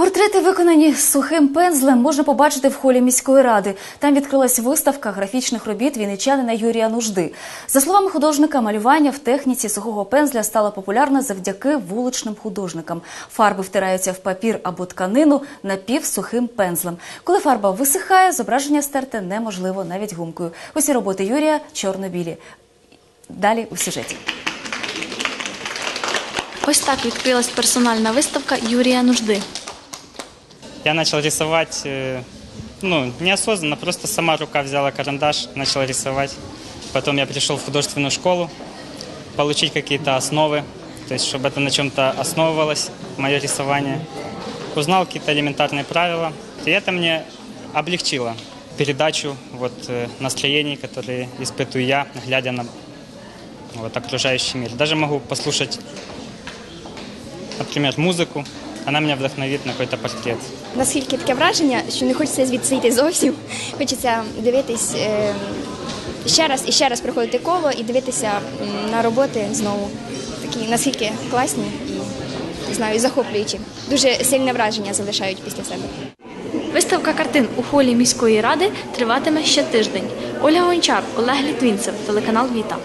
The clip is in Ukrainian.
Портрети, виконані сухим пензлем, можна побачити в холі міської ради. Там відкрилась виставка графічних робіт вінничанина Юрія Нужди. За словами художника, малювання в техніці сухого пензля стало популярне завдяки вуличним художникам. Фарби втираються в папір або тканину напівсухим пензлем. Коли фарба висихає, зображення стерти неможливо навіть гумкою. Усі роботи Юрія чорно-білі. Далі у сюжеті. Ось так відкрилась персональна виставка Юрія Нужди. Я начал рисовать, э, ну, неосознанно, просто сама рука взяла карандаш, начала рисовать. Потом я пришел в художественную школу, получить какие-то основы, то есть чтобы это на чем-то основывалось, мое рисование. Узнал какие-то элементарные правила, и это мне облегчило передачу вот, э, настроений, которые испытываю я, глядя на вот, окружающий мир. Даже могу послушать, например, музыку, она меня вдохновит на какой-то портрет. Наскільки таке враження, що не хочеться звідси йти зовсім. Хочеться дивитись е, ще раз і ще раз проходити коло і дивитися на роботи знову. Такі наскільки класні і знаю, захоплюючі. Дуже сильне враження залишають після себе. Виставка картин у холі міської ради триватиме ще тиждень. Ольга Гончар, Олег Літвінцев, телеканал Віта.